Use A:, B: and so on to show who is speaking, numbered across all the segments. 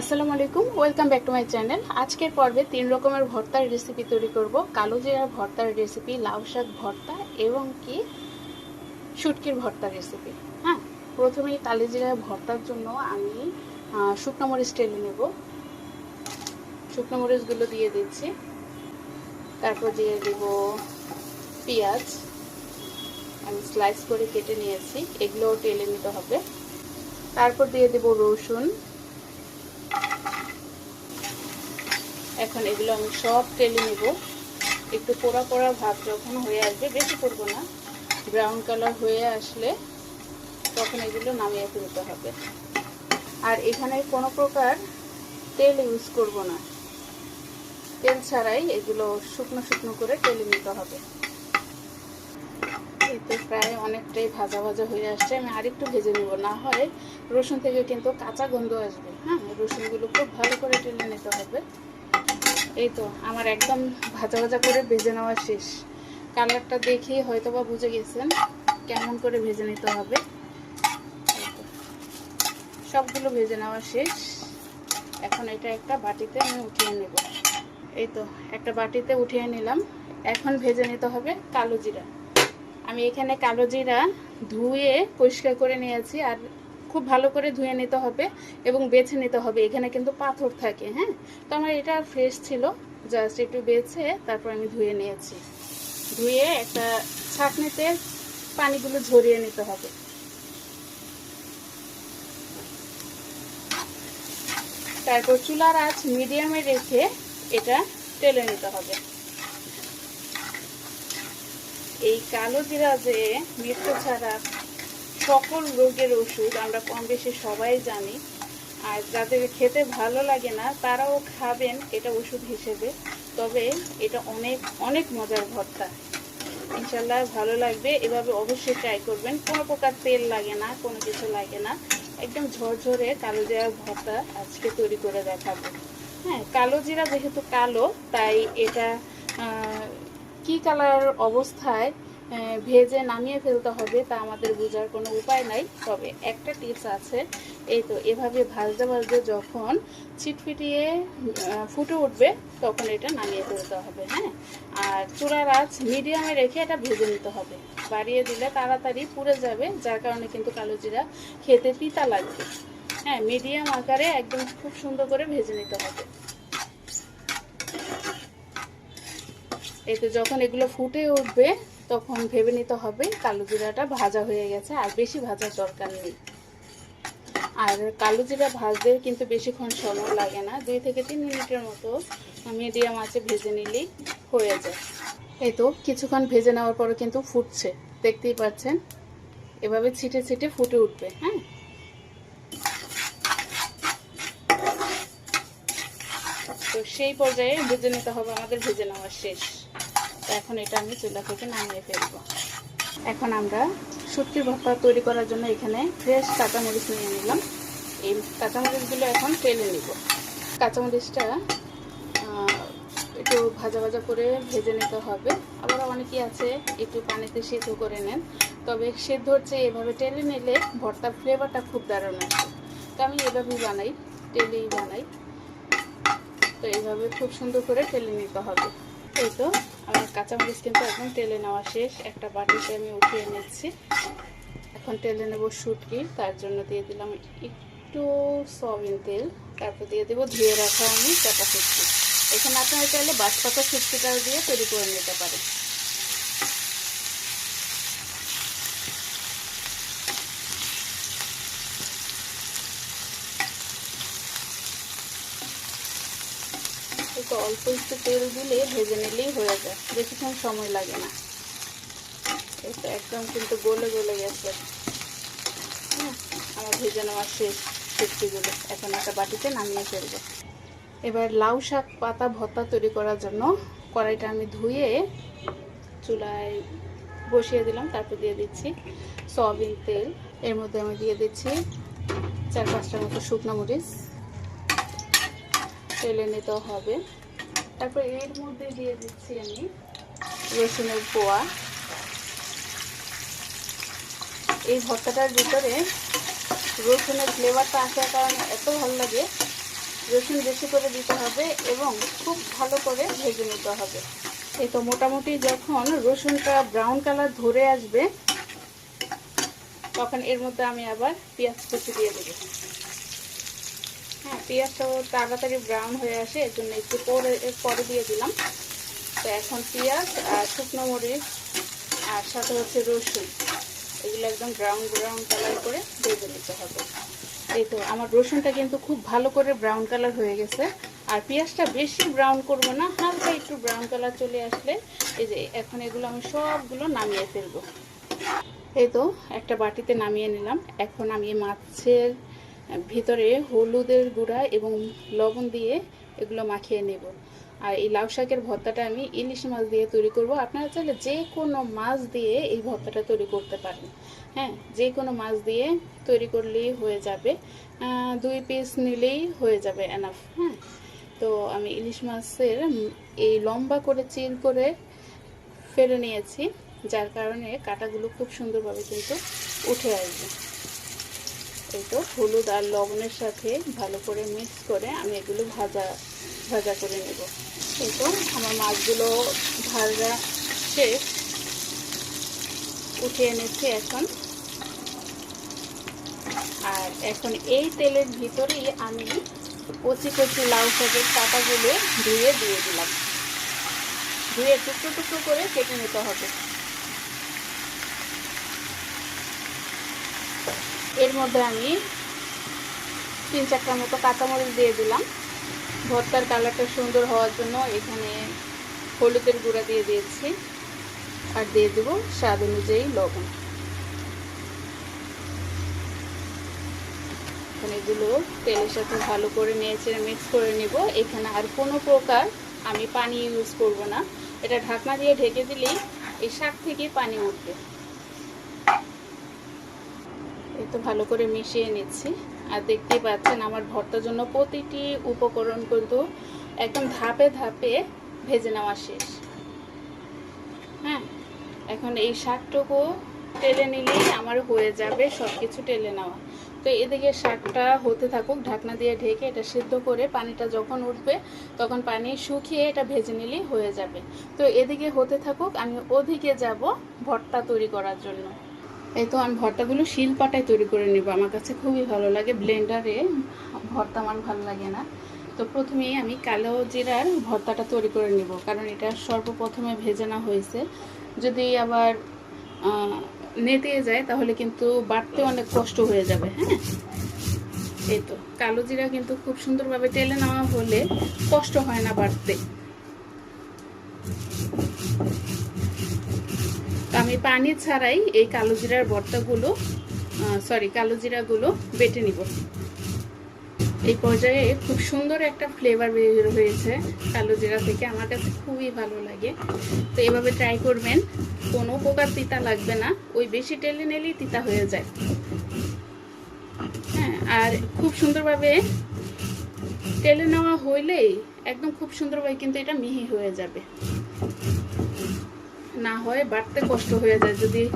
A: আসসালামু আলাইকুম, welcome back to my channel. আজকের পর্বে তিন রকমের ভর্তার রেসিপি তৈরি করব। কালো জিরার ভর্তার রেসিপি লাউ শাক ভর্তা এবং কি? শুটকির ভর্তার রেসিপি হ্যাঁ প্রথমেই কালো জিরার ভর্তার জন্য আমি শুকনো মরিচ টেলে নেব। শুকনো মরিচগুলো দিয়ে দিচ্ছি। তারপর দিয়ে দেব পেঁয়াজ। আমি স্লাইস করে কেটে নিয়েছি। এগুলোও টেলে নিতে হবে। তারপর দিয়ে দেব রসুন। এখন এগুলো আমি সব তেলে নেব। একটু পোড়া পোড়া ভাব যখন হয়ে আসবে, বেশি করব না। ব্রাউন কালার হয়ে আসলে তখন এগুলো নামিয়ে ফেলতে হবে। আর এখানে কোনো প্রকার তেল ইউজ করব না। তেল ছাড়াই এগুলো শুকনো শুকনো করে তেলে নিতে হবে। এই তো প্রায় অনেকটাই ভাজা ভাজা হয়ে আসছে। আমি আরেকটু ভেজে নেব, না হয় রসুন থেকে কিন্তু কাঁচা গন্ধ আসবে। হ্যাঁ রসুনগুলো খুব ভালো করে টেনে নিতে হবে। এই তো, আমার একদম ভাজা ভাজা করে ভেজে নেওয়া শেষ। কালারটা দেখেই হয়তো বা বুঝে গেছেন কেমন করে ভেজে নিতে হবে। সবগুলো ভেজে নেওয়া শেষ। এখন এটা একটা বাটিতে আমি উঠিয়ে নেব। এই তো, একটা বাটিতে উঠিয়ে নিলাম। এখন ভেজে নিতে হবে কালো জিরা। আমি এখানে কালো জিরা ধুয়ে পরিষ্কার করে নিয়েছি আর খুব ভালো করে ধুয়ে নিতে হবে এবং বেছে নিতে হবে। এখানে কিন্তু পাথর থাকে হ্যাঁ? তো আমার এটা ফ্রেশ ছিল জাস্ট একটু বেছে তারপর আমি ধুয়ে নিয়েছি। ধুয়ে একটা ছাঁকনিতে পানিগুলো ঝরিয়ে নিতে হবে। তারপর চুলার আঁচ মিডিয়ামে রেখে এটা তেলে নিতে হবে। এই কালো জিরা যে মৃত্যু ছাড়া সকল রোগের ওষুধ আমরা কম বেশি সবাই জানি। আর যাদের খেতে ভালো লাগে না, তারাও খাবেন এটা ওষুধ হিসেবে। তবে এটা অনেক অনেক মজার ভর্তা। ইনশাল্লাহ ভালো লাগবে। এভাবে অবশ্যই ট্রাই করবেন। কোনো প্রকার তেল লাগে না, কোনো কিছু লাগে না। একদম ঝরঝরে কালো জিরার ভর্তা আজকে তৈরি করে দেখাবো। হ্যাঁ কালো জিরা যেহেতু কালো, তাই এটা কি কালার অবস্থায় ভেজে নামিয়ে ফেলতে হবে তা আমাদের বোঝার কোনো উপায় নাই। তবে একটা টিপস আছে, এই তো এভাবে ভাজতে ভাজতে যখন ছিটফিটিয়ে ফুটে উঠবে, তখন এটা নামিয়ে ফেলতে হবে হ্যাঁ? আর চূড়ার আঁচ মিডিয়ামে রেখে এটা ভেজে নিতে হবে। বাড়িয়ে দিলে তাড়াতাড়ি পুড়ে যাবে, যার কারণে কিন্তু কালো জিরা খেতে পিতা লাগবে। হ্যাঁ মিডিয়াম আকারে একদম খুব সুন্দর করে ভেজে নিতে হবে। এই তো যখন এগুলো ফুটে উঠবে, তখন ভেবে নিতে হবে কালো জিরাটা ভাজা হয়ে গেছে, আর বেশি ভাজার দরকার নেই। আর কালো জিরা ভাজতে কিন্তু বেশিক্ষণ সময় লাগে না, দুই থেকে তিন মিনিটের মতো মিডিয়াম আছে ভেজে নিলেই হয়ে যায়। এই তো কিছুক্ষণ ভেজে নেওয়ার পরে কিন্তু ফুটছে, দেখতেই পাচ্ছেন? এভাবে ছিটে ছিটে ফুটে উঠবে হ্যাঁ? তো সেই পর্যায়ে ভেজে নিতে হবে, আমাদের ভেজে নেওয়া শেষ। তো এখন এটা আমি চুলা থেকে নামিয়ে ফেলব। এখন আমরা শুটকির ভর্তা তৈরি করার জন্য এখানে ফ্রেশ কাঁচামরিচ নিয়ে নিলাম। এই কাঁচামরিচগুলো এখন তেলে নিব। কাঁচামরিচটা একটু ভাজা ভাজা করে ভেজে নিতে হবে। আবার অনেকেই আছে একটু পানিতে সেদ্ধ করে নেন। তবে সেদ্ধ হচ্ছে এভাবে টেলে নিলে ভর্তার ফ্লেভারটা খুব দারুণ আসে। তো আমি এভাবেই বানাই, টেলেই বানাই। তো এইভাবে খুব সুন্দর করে টেলে নিতে হবে। এই তো, আমার কাঁচামরিচ কিন্তু একদম তেলে নেওয়া শেষ। একটা বাটিতে আমি উঠিয়ে নিচ্ছি। এখন তেলে নেব শুটকি, তার জন্য দিয়ে দিলাম একটু সয়াবিন তেল। তারপর দিয়ে দেবো ধুয়ে রাখা আমি চাপা শুটকি এখানে আপনারা চাইলে বাঁশপাতা শুটকিটাও দিয়ে তৈরি করে নিতে পারেন একটু অল্প একটু তেল দিলে ভেজে নিলেই হয়ে যায়। বেশিক্ষণ সময় লাগে না। এটা একদম কিন্তু গলে গলে গেছে। হ্যাঁ আমার ভেজে নেওয়া শেষ সবজিগুলো। এখন একটা বাটিতে নামিয়ে ফেলব। এবার লাউ শাক, পাতা, ভর্তা তৈরি করার জন্য কড়াইটা আমি ধুয়ে চুলায় বসিয়ে দিলাম। তারপর দিয়ে দিচ্ছি সয়াবিন তেল। এর মধ্যে আমি দিয়ে দিচ্ছি চার পাঁচটার মতো শুকনো মরিচ। তেলে নিতে হবে। তারপর এর মধ্যে দিয়ে দিচ্ছি আমি রসুনের পোয়া এই ভর্তাটার ভিতরে রসুনের ফ্লেভারটা আসার কারণে এত ভালো লাগে। রসুন বেশি করে দিতে হবে এবং খুব ভালো করে ভেজে নিতে হবে। এই তো মোটামুটি যখন রসুনটা ব্রাউন কালার ধরে আসবে, তখন এর মধ্যে আমি আবার পেঁয়াজ কুচি দিয়ে দেবো। হ্যাঁ পেঁয়াজটাও তাড়াতাড়ি ব্রাউন হয়ে আসে এর জন্য একটু পরে পরে দিয়ে দিলাম। তো এখন পেঁয়াজ আর শুকনো মরিচ আর সাথে হচ্ছে রসুন, এগুলো একদম ব্রাউন ব্রাউন কালার করে ভেজে নিতে হবে। এই তো, আমার রসুনটা কিন্তু খুব ভালো করে ব্রাউন কালার হয়ে গেছে। আর পেঁয়াজটা বেশি ব্রাউন করব না, হালকা একটু ব্রাউন কালার চলে আসলে, এই যে এখন এগুলো আমি সবগুলো নামিয়ে ফেলব। এই তো, একটা বাটিতে নামিয়ে নিলাম। এখন আমি মাছের ভিতরে হলুদের গুঁড়া এবং লবণ দিয়ে এগুলো মাখিয়ে নেব। আর এই লাউ শাকের ভর্তাটা আমি ইলিশ মাছ দিয়ে তৈরি করব। আপনারা চাইলে যে কোনো মাছ দিয়ে এই ভর্তাটা তৈরি করতে পারেন। হ্যাঁ যে কোনো মাছ দিয়ে তৈরি করলেই হয়ে যাবে। দুই পিস নিলেই হয়ে যাবে এনাফ হ্যাঁ। তো আমি ইলিশ মাছের এই লম্বা করে চিল করে ফেলে নিয়েছি, যার কারণে কাটাগুলো খুব সুন্দরভাবে কিন্তু উঠে আসবে। এই তো হলুদ আর লবণের সাথে ভালো করে মিক্স করে আমি এগুলো ভাজা ভাজা করে নেব। এই তো আমার মাছগুলো ভাজা শেষ। উঠিয়ে নিচ্ছি এখন। আর এখন এই তেলের ভিতরেই আমি কচি কচি লাউ শাকের পাতাগুলো ধুয়ে দিয়ে দিলাম। ধুয়ে টুকরো টুকরো করে কেটে নিতে হবে। এর মধ্যে আমি তিন চারটার মতো কাঁচামরিচ দিয়ে দিলাম। ভর্তার কালারটা সুন্দর হওয়ার জন্য এখানে হলুদের গুঁড়া দিয়ে দিয়েছি আর দিয়ে দেবো স্বাদ অনুযায়ী লবণ। এখন এগুলো তেলের সাথে ভালো করে নিয়েছে মিক্স করে নিব। এখানে আর কোনো প্রকার আমি পানি ইউজ করব না। এটা ঢাকনা দিয়ে ঢেকে দিলেই এই শাক থেকে পানি উঠবে। তো ভালো করে মিশিয়ে নিচ্ছি। আর দেখতেই পাচ্ছেন আমার ভর্তার জন্য প্রতিটি উপকরণ কিন্তু একদম ধাপে ধাপে ভেজে নেওয়া শেষ। হ্যাঁ এখন এই শাকটুকু টেলে নিলেই আমার হয়ে যাবে সব কিছু টেলে নেওয়া। তো এদিকে শাকটা হতে থাকুক, ঢাকনা দিয়ে ঢেকে এটা সিদ্ধ করে পানিটা যখন উঠবে তখন পানি শুকিয়ে এটা ভেজে নিলেই হয়ে যাবে। তো এদিকে হতে থাকুক, আমি ওদিকে যাব ভর্তা তৈরি করার জন্য। এই তো আমি ভর্তাগুলো শিল পাটায় তৈরি করে নেব। আমার কাছে খুবই ভালো লাগে ব্লেন্ডারে। ভর্তা আমার ভালো লাগে না। তো প্রথমেই আমি কালো জিরার ভর্তাটা তৈরি করে নেব, কারণ এটা সর্বপ্রথমে ভেজে না হয়েছে। যদি আবার নেতে যায়, তাহলে কিন্তু বাড়তে অনেক কষ্ট হয়ে যাবে হ্যাঁ? এই তো, কালো জিরা কিন্তু খুব সুন্দরভাবে টেলে নেওয়া হলে কষ্ট হয় না বাড়তে। আমি পানি ছাড়াই এই কালো জিরার ভর্তাগুলো সরি কালো জিরাগুলো বেটে নিব। এই পর্যায়ে খুব সুন্দর একটা ফ্লেভার বের হয়েছে কালো জিরা থেকে। আমার কাছে খুবই ভালো লাগে। তো এভাবে ট্রাই করবেন, কোনো প্রকার তিতা লাগবে না। ওই বেশি টেলে নিলেই তিতা হয়ে যায়। হ্যাঁ আর খুব সুন্দরভাবে টেলে নেওয়া হইলেই একদম খুব সুন্দরভাবে কিন্তু এটা মিহি হয়ে যাবে। না হয়, বাড়তে কষ্ট হয়ে যায়। যদি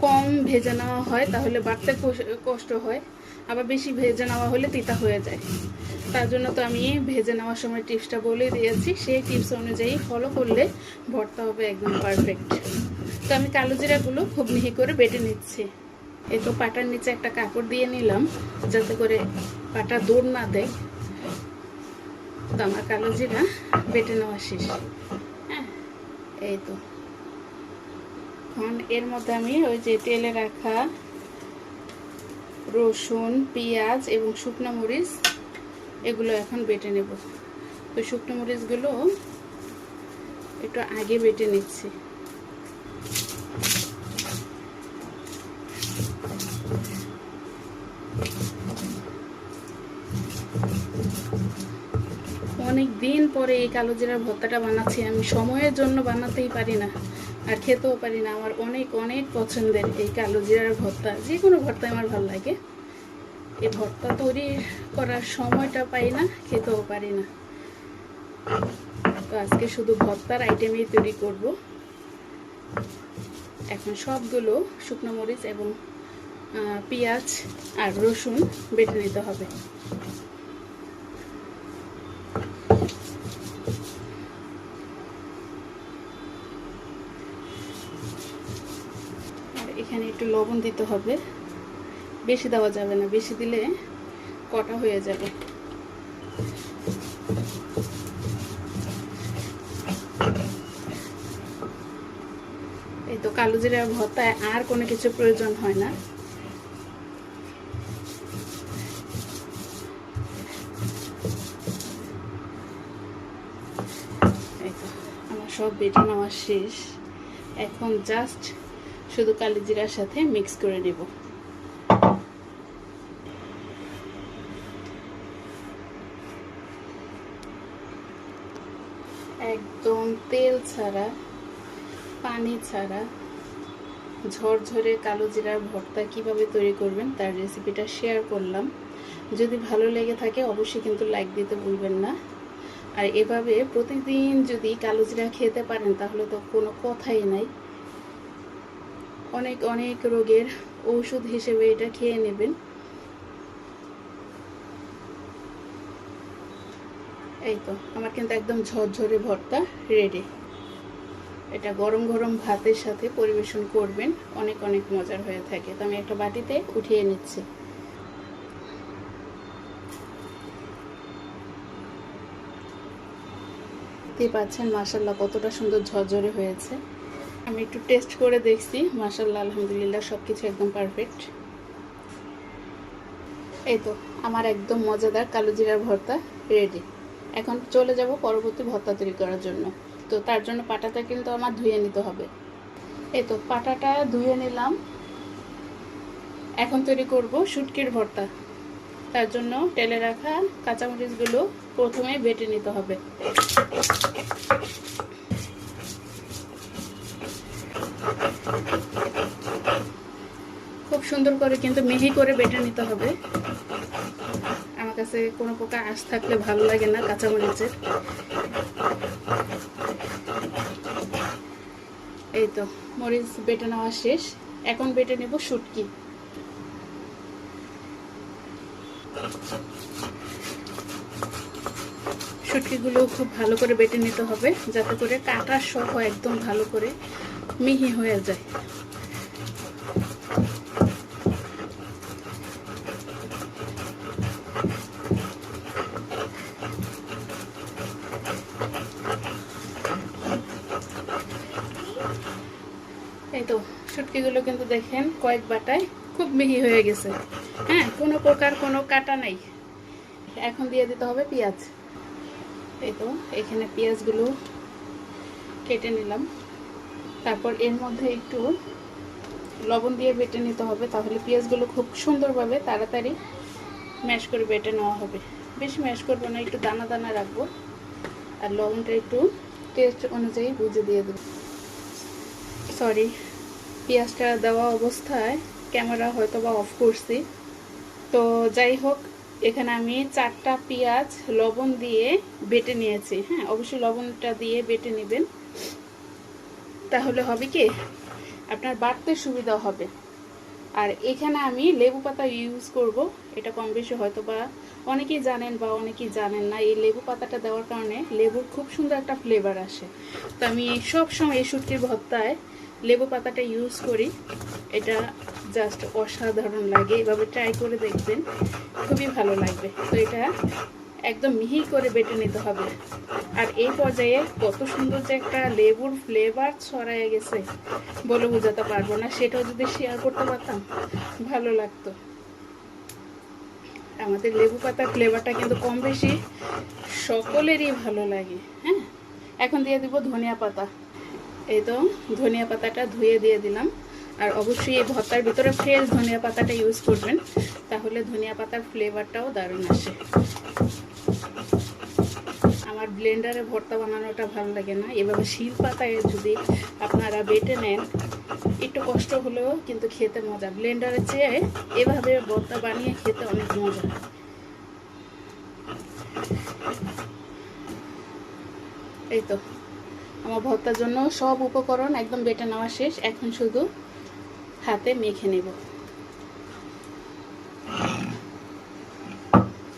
A: কম ভেজে নেওয়া হয়, তাহলে বাড়তে কষ- কষ্ট হয়। আবার বেশি ভেজে নেওয়া হলে তিতা হয়ে যায়। তার জন্য তো আমি ভেজে নেওয়ার সময় টিপসটা বলে দিয়েছি। সেই টিপস অনুযায়ী ফলো করলে ভর্তা হবে একদম পারফেক্ট তো আমি কালো জিরাগুলো খুব মিহি করে বেটে নিচ্ছি। এই তো পাটার নিচে একটা কাপড় দিয়ে নিলাম, যাতে করে পাটা দৌড় না দেয়। তো আমার কালো জিরা বেটে নেওয়া শেষ। হ্যাঁ এই তো। এখন এর মধ্যে আমি ওই যে তেলে রাখা রসুন, পেঁয়াজ এবং শুকনো মরিচ, এগুলো এখন বেটে নেব। তো শুকনো মরিচগুলো একটু আগে বেটে নিচ্ছি। অনেক দিন পরে এই কালো জিরার ভর্তাটা বানাচ্ছি, আমি সময়ের জন্য বানাতেই পারি না। আর খেতেও পারি না। আমার অনেক অনেক পছন্দের এই কালো জিরার ভর্তা। যে কোনো ভর্তা আমার ভালো লাগে। এই ভর্তা তৈরি করার সময়টা পাই না, খেতেও পারি না। তো আজকে শুধু ভর্তার আইটেমই তৈরি করব। এখন সবগুলো শুকনো মরিচ এবং পেঁয়াজ আর রসুন বেটে নিতে হবে এখানে একটু লবণ দিতে হবে। বেশি দেওয়া যাবে না, বেশি দিলে কটা হয়ে যাবে। এই তো কালো জিরার ভর্তায় আর কোনো কিছু প্রয়োজন হয় না। সব বেটে নেওয়া শেষ। এখন জাস্ট শুধু কালি জিরার সাথে মিক্স করে নেব। একদম তেল ছাড়া, পানি ছাড়া ঝরঝরে কালো জিরার ভর্তা কীভাবে তৈরি করবেন তার রেসিপিটা শেয়ার করলাম। যদি ভালো লেগে থাকে অবশ্যই কিন্তু লাইক দিতে ভুলবেন না। আর এভাবে প্রতিদিন যদি কালো জিরা খেতে পারেন তাহলে তো কোনো কথাই নাই। অনেক অনেক রোগের ঔষধ হিসেবে এটা খেয়ে নেবেন। এই তো, আমার কিন্তু একদম ঝরঝরে ভর্তা রেডি এটা গরম গরম ভাতের সাথে পরিবেশন করবেন, অনেক অনেক মজার হয়ে থাকে। তো আমি একটা বাটিতে উঠিয়ে নিচ্ছি। দেখতেই পাচ্ছেন মাসাল্লাহ কতটা সুন্দর ঝরঝরে হয়েছে। আমি একটু টেস্ট করে দেখছি। মাসাল্লাহ আলহামদুলিল্লাহ সব কিছু একদম পারফেক্ট এই তো, আমার একদম মজাদার কালো জিরার ভর্তা রেডি এখন চলে যাব পরবর্তী ভর্তা তৈরি করার জন্য। তো তার জন্য পাটাটা কিন্তু আমার ধুয়ে নিতে হবে। এই তো, পাটাটা ধুয়ে নিলাম। এখন তৈরি করব শুটকির ভর্তা। তার জন্য তেলে রাখা কাঁচামরিচগুলো প্রথমে বেটে নিতে হবে। খুব সুন্দর করে কিন্তু মিহি করে বেটে নিতে হবে। আমার কাছে কোনো প্রকার আঁশ থাকলে ভালো লাগে না কাঁচামরিচের। এই তো, মরিচ বেটে নেওয়া শেষ। এখন বেটে নেব শুটকি। শুটকিগুলো খুব ভালো করে বেটে নিতে হবে, যাতে করে কাটা সহ একদম ভালো করে মিহি হয়ে যায়। এই তো কিন্তু দেখেন কয়েক বাটায় খুব মিহি হয়ে গেছে। হ্যাঁ কোনো প্রকার কোনো কাটা নাই। এখন দিয়ে দিতে হবে পেঁয়াজ। এই তো, এখানে পেঁয়াজগুলো কেটে নিলাম। তারপর এর মধ্যে একটু লবণ দিয়ে বেটে নিতে হবে, তাহলে পেঁয়াজগুলো খুব সুন্দরভাবে তাড়াতাড়ি ম্যাশ করে বেটে নেওয়া হবে। বেশি ম্যাশ করব না, একটু দানা দানা রাখব। আর লবণটা একটু টেস্ট অনুযায়ী বুঝে দিয়ে দেবো। সরি পেঁয়াজটা দেওয়া অবস্থায় ক্যামেরা হয়তো বা অফ করছি। তো যাই হোক, এখানে আমি চারটা পেঁয়াজ লবণ দিয়ে বেটে নিয়েছি। হ্যাঁ অবশ্যই লবণটা দিয়ে বেটে নেবেন। তাহলে হবে কি? আপনার বাড়তে সুবিধা হবে। আর এখানে আমি লেবু পাতা ইউজ করব। এটা কম বেশি হয়তো বা অনেকেই জানেন বা অনেকেই জানেন না, এই লেবু পাতাটা দেওয়ার কারণে লেবুর খুব সুন্দর একটা ফ্লেভার আসে। তো আমি সবসময় এই শুটকির ভর্তায় লেবু পাতাটা ইউজ করি। এটা জাস্ট অসাধারণ লাগে। এভাবে ট্রাই করে দেখবেন, খুবই ভালো লাগবে। তো এটা একদম মিহি করে বেটে নিতে হবে। আর এই পর্যায়ে কত সুন্দর যে একটা লেবুর ফ্লেভার ছড়ায় গেছে বলে বোঝাতে পারব না। সেটাও যদি শেয়ার করতে পারতাম, ভালো লাগতো। আমাদের লেবু পাতার ফ্লেভারটা কিন্তু কম বেশি সকলেরই ভালো লাগে হ্যাঁ? এখন দিয়ে দিব ধনিয়া পাতা। এই তো ধনিয়া পাতাটা ধুয়ে দিয়ে দিলাম। আর অবশ্যই এই ভর্তার ভিতরে ফ্রেশ ধনিয়া পাতাটা ইউজ করবেন, তাহলে ধনিয়া পাতার ফ্লেভারটাও দারুণ আসে। আমার ব্লেন্ডারে ভর্তা বানানোটা ভালো লাগে না। এভাবে শিল পাতায় যদি আপনারা বেটে নেন, একটু কষ্ট হলেও কিন্তু খেতে মজা। ব্লেন্ডারের চেয়ে এভাবে ভর্তা বানিয়ে খেতে অনেক মজা। এই তো, আমার ভর্তার জন্য সব উপকরণ একদম বেটে নেওয়া শেষ। এখন শুধু হাতে মেখে নেব।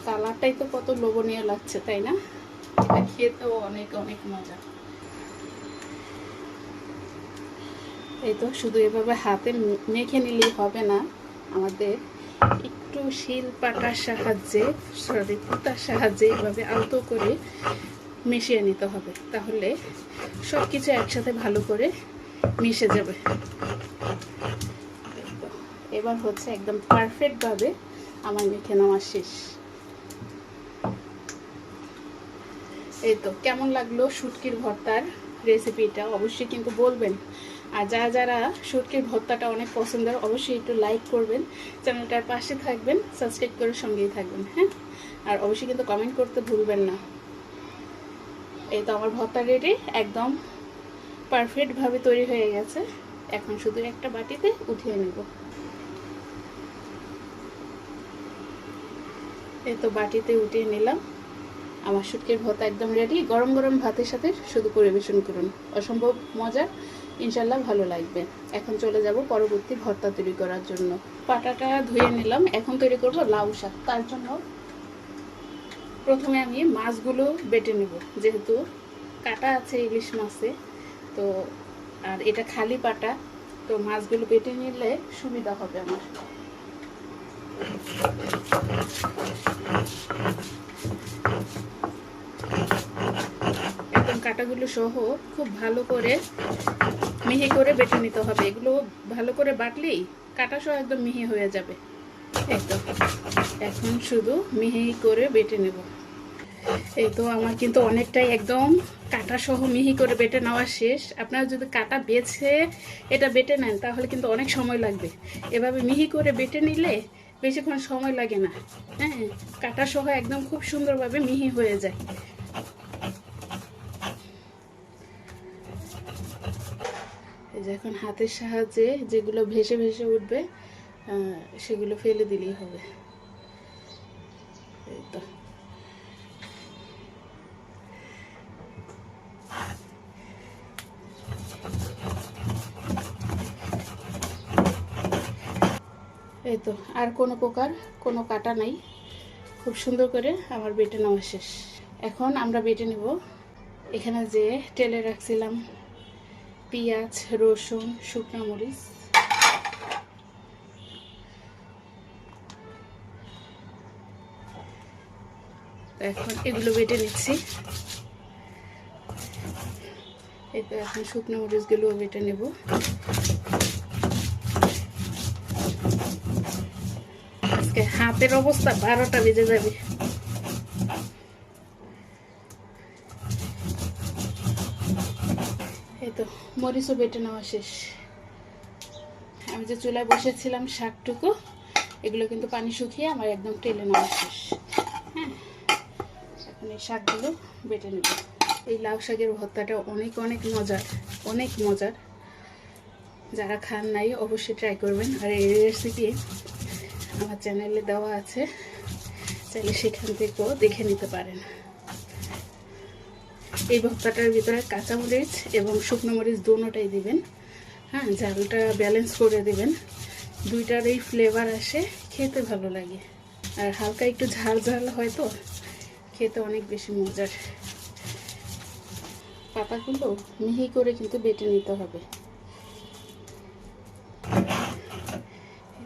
A: কালারটাই তো কত লোভনীয় লাগছে, তাই না? এটা তো অনেক অনেক মজা। এই তো শুধু এভাবে হাতে মেখে নিলেই হবে না, আমাদের একটু শিল পাটার সাহায্যে, সরি পুতার সাহায্যে এভাবে আলতো করে মিশিয়ে নিতে হবে, তাহলে সব কিছু একসাথে ভালো করে মিশে যাবে। এবার হচ্ছে একদম পারফেক্টভাবে আমার মেখে নেওয়া শেষ। এই তো, কেমন লাগল শুটকির ভর্তার রেসিপিটা অবশ্যই কিন্তু বলবেন। আর যারা যারা শুটকির ভর্তাটা অনেক পছন্দের, অবশ্যই একটু লাইক করবেন। চ্যানেলটার পাশে থাকবেন সাবস্ক্রাইব করে সঙ্গেই থাকবেন হ্যাঁ? আর অবশ্যই কিন্তু কমেন্ট করতে ভুলবেন না। এই তো আমার ভর্তা রেডি একদম পারফেক্টভাবে তৈরি হয়ে গেছে। এখন শুধু একটা বাটিতে উঠিয়ে নেব। এই তো বাটিতে উঠিয়ে নিলাম। আমার শুটকির ভর্তা একদম রেডি গরম গরম ভাতের সাথে শুধু পরিবেশন করুন। অসম্ভব মজা ইনশাল্লাহ ভালো লাগবে। এখন চলে যাব পরবর্তী ভর্তা তৈরি করার জন্য। পাটাটা ধুয়ে নিলাম। এখন তৈরি করব লাউ শাক। তার জন্য প্রথমে আমি মাছগুলো বেটে নেব। যেহেতু কাটা আছে ইলিশ মাছে, তো আর এটা খালি পাটা, তো মাছগুলো বেটে নিলে সুবিধা হবে আমার। একদম কাটাগুলো সহ খুব ভালো করে মিহি করে বেটে নিতে হবে। এগুলো ভালো করে বাটলেই কাটা সহ একদম মিহি হয়ে যাবে। তো এখন শুধু মিহি করে বেটে নেব। এই তো আমার কিন্তু অনেকটাই একদম কাটা সহ মিহি করে বেটে নেওয়া শেষ। আপনারা যদি কাটা বেছে এটা বেটে নেন, তাহলে কিন্তু অনেক সময় লাগবে। এভাবে মিহি করে বেটে নিলে বেশিক্ষণ সময় লাগে না। হ্যাঁ কাটা সহ একদম খুব সুন্দরভাবে মিহি হয়ে যায়। এই এখন হাতের সাহায্যে যেগুলো ভেসে ভেসে উঠবে সেগুলো ফেলে দিলেই হবে। এই তো। এই তো, আর কোনো প্রকার কোনো কাটা নাই। খুব সুন্দর করে আমার বেটে নেওয়া শেষ। এখন আমরা বেটে নেব এখানে যে টেলে রাখছিলাম পেঁয়াজ, রসুন, শুকনো মরিচ। এখন এগুলো বেটে নিচ্ছি। এই তো এখন শুকনো মরিচগুলো বেটে নেব আজকে হাতের অবস্থা বারোটা বেজে যাবে। এই তো, মরিচও বেটে নেওয়া শেষ। আমি যে চুলায় বসেছিলাম শাকটুকু, এগুলো কিন্তু পানি শুকিয়ে আমার একদম টেলে নেওয়া শেষ। হ্যাঁ এখন এই শাকগুলো বেটে নেব। এই লাউ শাকের ভর্তাটা অনেক অনেক মজার অনেক মজার। যারা খান নাই, অবশ্যই ট্রাই করবেন। আর এই রেসিপি আমার চ্যানেলে দেওয়া আছে, চাইলে সেখান থেকেও দেখে নিতে পারেন। এই ভর্তাটার ভিতরে কাঁচামরিচ এবং শুকনো মরিচ দুটোটাই দিবেন। হ্যাঁ ঝালটা ব্যালেন্স করে দিবেন। দুইটার এই ফ্লেভার আসে, খেতে ভালো লাগে। আর হালকা একটু ঝাল ঝাল হয় তো, খেতে অনেক বেশি মজার। পাতাগুলো মিহি করে কিন্তু বেটে নিতে হবে।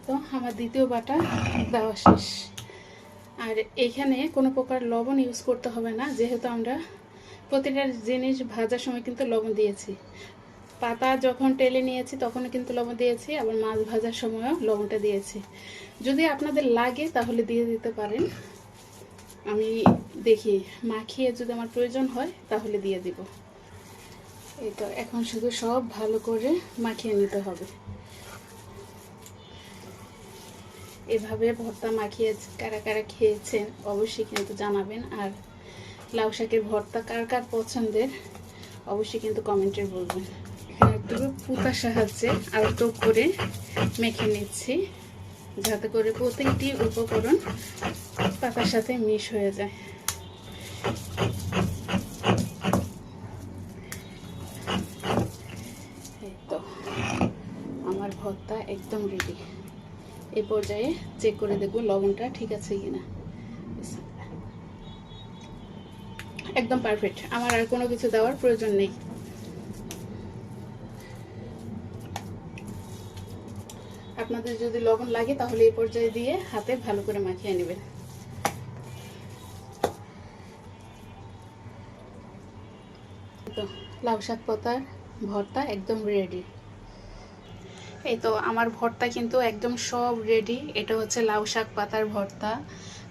A: তো আমার দ্বিতীয় বাটা দেওয়া শেষ। আর এখানে কোনো প্রকার লবণ ইউজ করতে হবে না, যেহেতু আমরা প্রতিটা জিনিস ভাজার সময় কিন্তু লবণ দিয়েছি। পাতা যখন টেলে নিয়েছি তখনও কিন্তু লবণ দিয়েছি, আবার মাছ ভাজার সময়ও লবণটা দিয়েছি। যদি আপনাদের লাগে তাহলে দিয়ে দিতে পারেন। আমি দেখি, মাখিয়ে যদি আমার প্রয়োজন হয় তাহলে দিয়ে দিব। এই তো, এখন শুধু সব ভালো করে মাখিয়ে নিতে হবে। এভাবে ভর্তা মাখিয়ে কারা কারা খেয়েছেন অবশ্যই কিন্তু জানাবেন। আর লাউ শাকের ভর্তা কার কার পছন্দের অবশ্যই কিন্তু কমেন্টে বলবেন। একটু পুতার সাহায্যে আলতো করে মেখে নিচ্ছি, যাতে করে প্রত্যেকটি উপকরণ পাতার সাথে মিশ হয়ে যায়। তো, আমার ভর্তা একদম রেডি এই পর্যায়ে চেক করে দেখব লবণটা ঠিক আছে কিনা। একদম পারফেক্ট আমার আর কোনো কিছু দেওয়ার প্রয়োজন নেই। আপনাদের যদি লবণ লাগে তাহলে এই পর্যায়ে দিয়ে হাতে ভালো করে মাখিয়ে নেবেন। তো লাউ শাক পাতার ভর্তা একদম রেডি এই তো আমার ভর্তা কিন্তু একদম সব রেডি এটা হচ্ছে লাউ শাক পাতার ভর্তা,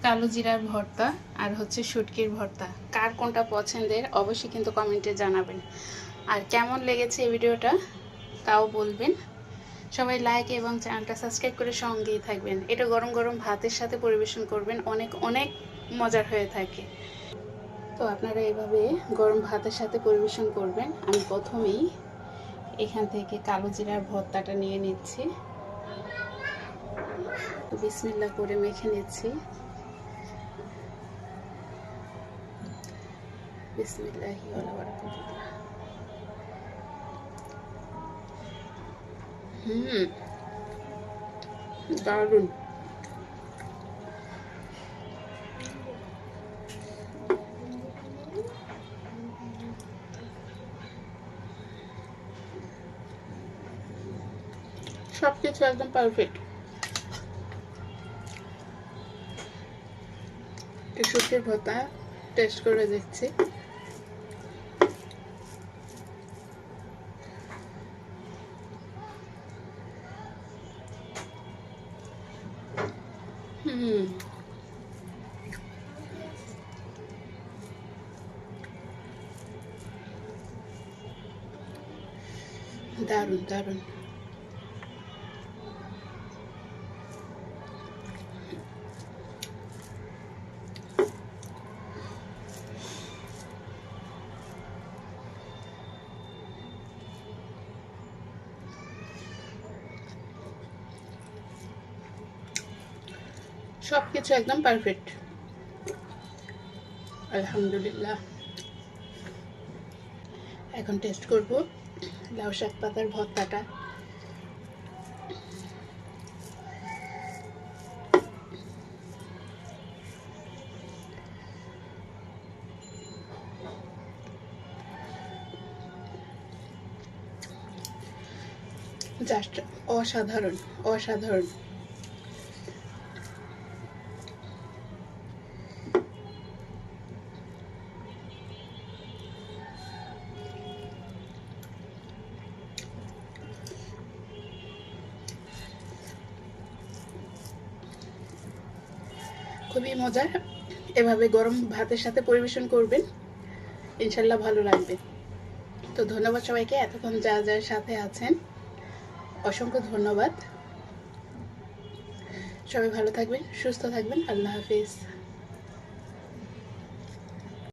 A: কালো জিরার ভর্তা আর হচ্ছে শুটকির ভর্তা। কার কোনটা পছন্দের অবশ্যই কিন্তু কমেন্টে জানাবেন। আর কেমন লেগেছে এই ভিডিওটা তাও বলবেন। সবাই লাইক এবং চ্যানেলটা সাবস্ক্রাইব করে সঙ্গেই থাকবেন। এটা গরম গরম ভাতের সাথে পরিবেশন করবেন, অনেক অনেক মজার হয়ে থাকে। তো আপনারা এভাবে গরম ভাতের সাথে পরিবেশন করবেন। আমি প্রথমেই এখান থেকে কালো জিরার ভর্তাটা নিয়ে নিচ্ছি। বিসমিল্লা করে মেখে নিচ্ছি। হুম দারুণ। কিছু একদম পারফেক্ট শুকিয়ে ভর্তা টেস্ট করে দেখছি। হুম। দারুণ দারুণ। সব একদম পারফেক্ট আলহামদুলিল্লাহ। এখন টেস্ট করব লাউ শাক পাতার ভর্তাটা। জাস্ট অসাধারণ অসাধারণ। মজার। এভাবে গরম ভাতের সাথে পরিবেশন করবেন। ইনশাল্লাহ ভালো লাগবে। তো ধন্যবাদ সবাইকে। এতক্ষণ যা যার সাথে আছেন, অসংখ্য ধন্যবাদ। সবাই ভালো থাকবেন, সুস্থ থাকবেন। আল্লাহ হাফিজ।